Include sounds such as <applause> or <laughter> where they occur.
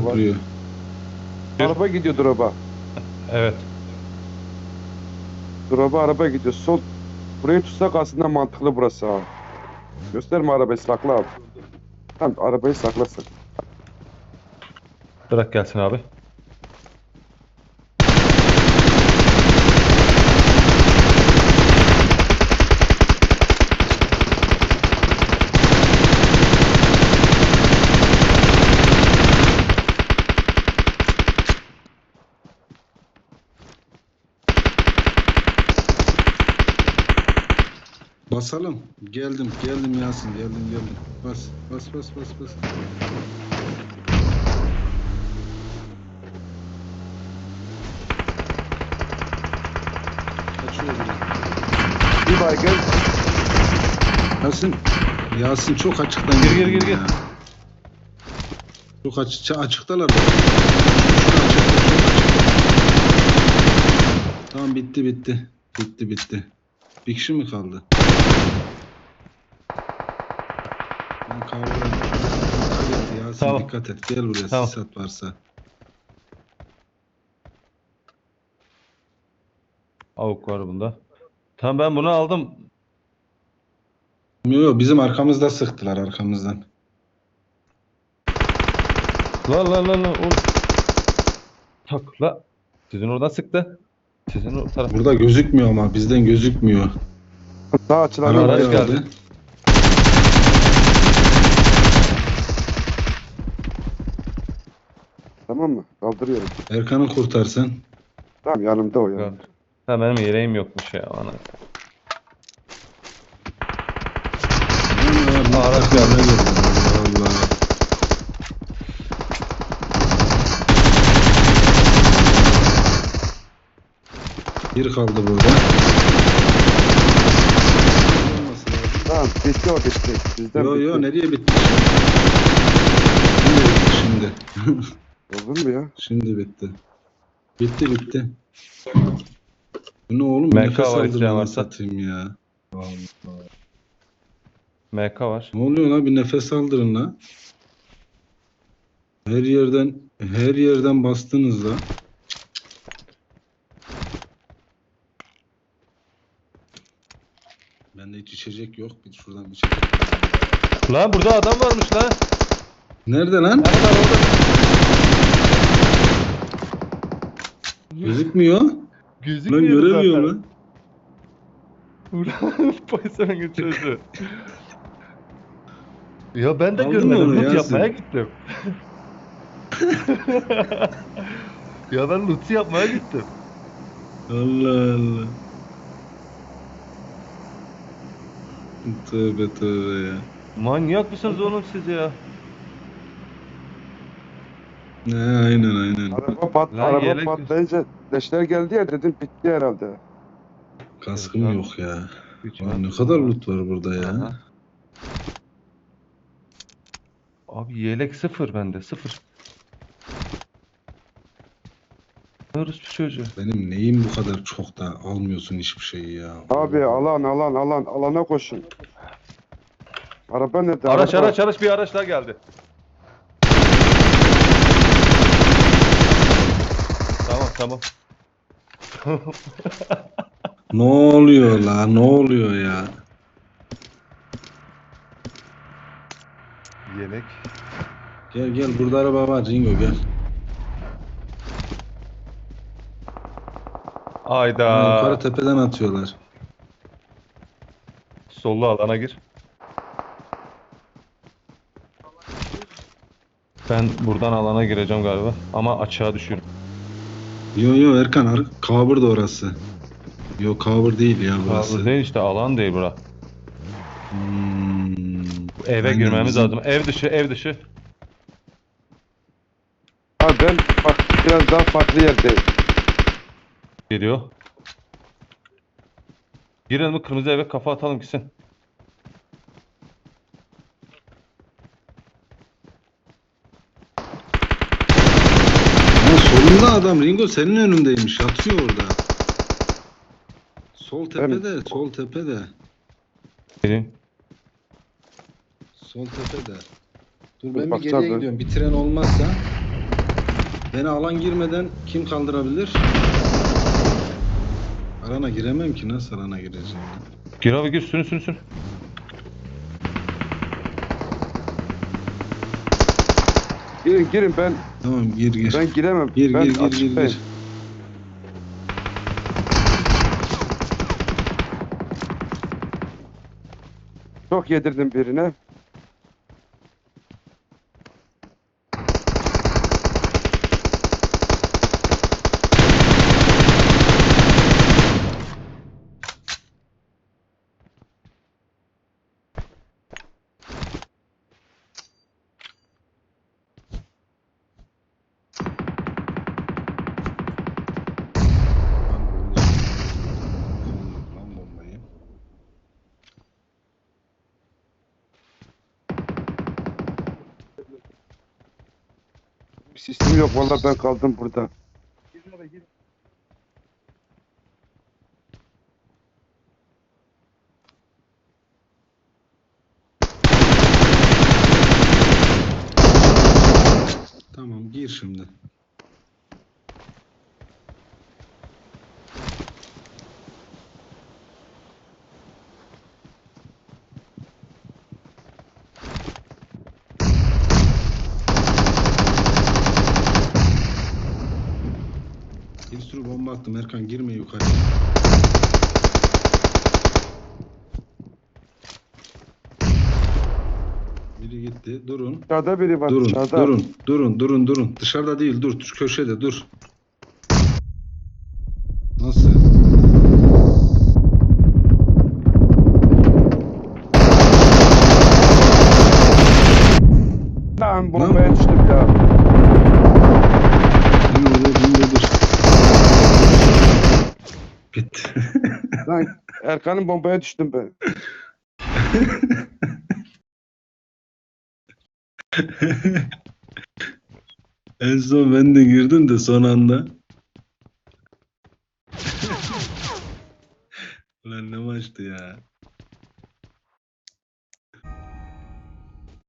Köprüyü. Araba gidiyor drop'a. Evet. Drop'a araba gidiyor. Sol. Burayı tutsak aslında mantıklı burası ha. Gösterme arabayı sakla abi. Tamam arabayı saklasın. Bırak gelsin abi. Basalım. Geldim, geldim Yasin, geldim, geldim. Bas, bas, bas, bas, bas. Kaçıyor biri. Bir baygın. Yasin, Yasin çok açıktan Gir, gir, gir, gir. ya. Çok açık, açıktalar. bak. Çok açıkta, çok açıkta. Tamam bitti, bitti. Bitti, bitti. Bir kişi mi kaldı? Ben et Yasin Tamam. dikkat et. Gel buraya Tamam. sisat varsa. Avuk var bunda. Tamam ben bunu aldım. Yok yok bizim arkamızda sıktılar arkamızdan. La la la la. Oğlum. Tak la. Sizin oradan sıktı. Sizin o taraf. Burada gözükmüyor ama bizden gözükmüyor. Daha açılan Araç Arabaya geldi. Tamam mı? Kaldırıyorum. Erkan'ı kurtarsın. Tamam yanımda o ya. Ha benim yeleğim yokmuş ya. Ana. Araç geldi. Allah Allah. Bir kaldı burada. Tamam bitti o bitti. Bizden Yo bitti. yo nereye bitti? Şimdi bitti <laughs> şimdi. Olur mu ya? şimdi bitti. Bitti bitti. Bu ne oğlum? MK Nefes var isteyen lan varsa. satayım ya. MK var. Ne oluyor lan? Bir nefes aldırın lan. Her yerden her yerden bastınız la. Bende hiç içecek yok. Bir şuradan içecek. Lan burada adam varmış lan. Nerede lan? Nerede orada? Gözükmüyor. Lan Gözükmüyor göremiyorum zaten. lan. Ulan <laughs> Polis'e götürdü. <laughs> Ya ben de Aldın görmedim. Loot yapmaya gittim. <laughs> ya ben loot yapmaya gittim. Allah Allah. Tövbe tövbe ya. Manyak mısınız oğlum siz ya? Ne aynen aynen. Araba, pat, Lan araba yelek- patlayınca leşler geldi ya dedim bitti herhalde. Kaskım yok ya. Lan ne kadar loot var burada ya. Aha. Abi yelek sıfır bende sıfır. Arıyoruz bir çocuğu. Benim neyim bu kadar çok da almıyorsun hiçbir şeyi ya. Abi alan alan alan alana koşun. Araba nerede? Araç araç araç bir araç daha geldi. Tamam. <laughs> Ne oluyor la? Ne oluyor ya? Yelek. Gel gel burada araba var Ringo gel. Ayda. Yukarı tepeden atıyorlar. Sollu alana gir. Ben buradan alana gireceğim galiba. Ama açığa düşüyorum. Yo yo Erkan ar cover da orası. Yo cover değil ya burası. Burası değil işte alan değil bura. Hmm. Eve Aynen girmemiz bizim- lazım. Ev dışı ev dışı. Abi ben bak biraz daha farklı yerdeyim. Geliyor. Girelim bu kırmızı eve kafa atalım gitsin. Ha, solunda adam Ringo senin önündeymiş. Yatıyor orada. Sol tepede, sol tepede. Gelin. Sol tepede. Dur Dur, ben bir geriye ben. gidiyorum. Bir tren olmazsa. Beni alan girmeden kim kaldırabilir? Alana giremem ki nasıl alana gireceğim? Gir abi gir sürün sürün sürün. Girin girin ben Tamam gir gir. ben giremem. Gir ben gir gir gir açıktayım. gir. Çok yedirdim birine. Sistem yok vallahi ben kaldım burada. Tamam gir şimdi. Bir sürü bomba attım Erkan girme yukarı. Biri gitti. Durun. Dışarıda biri var Durun, dışarıda. durun, durun, durun, durun. Dışarıda değil, dur, dur köşede, dur. Nasıl? Lan bombaya düştüm ya. Bin oraya, bin de dur. Bitti. Lan <laughs> Erkan'ın bombaya düştüm ben. <laughs> en son ben de girdim de son anda. Lan ne maçtı ya.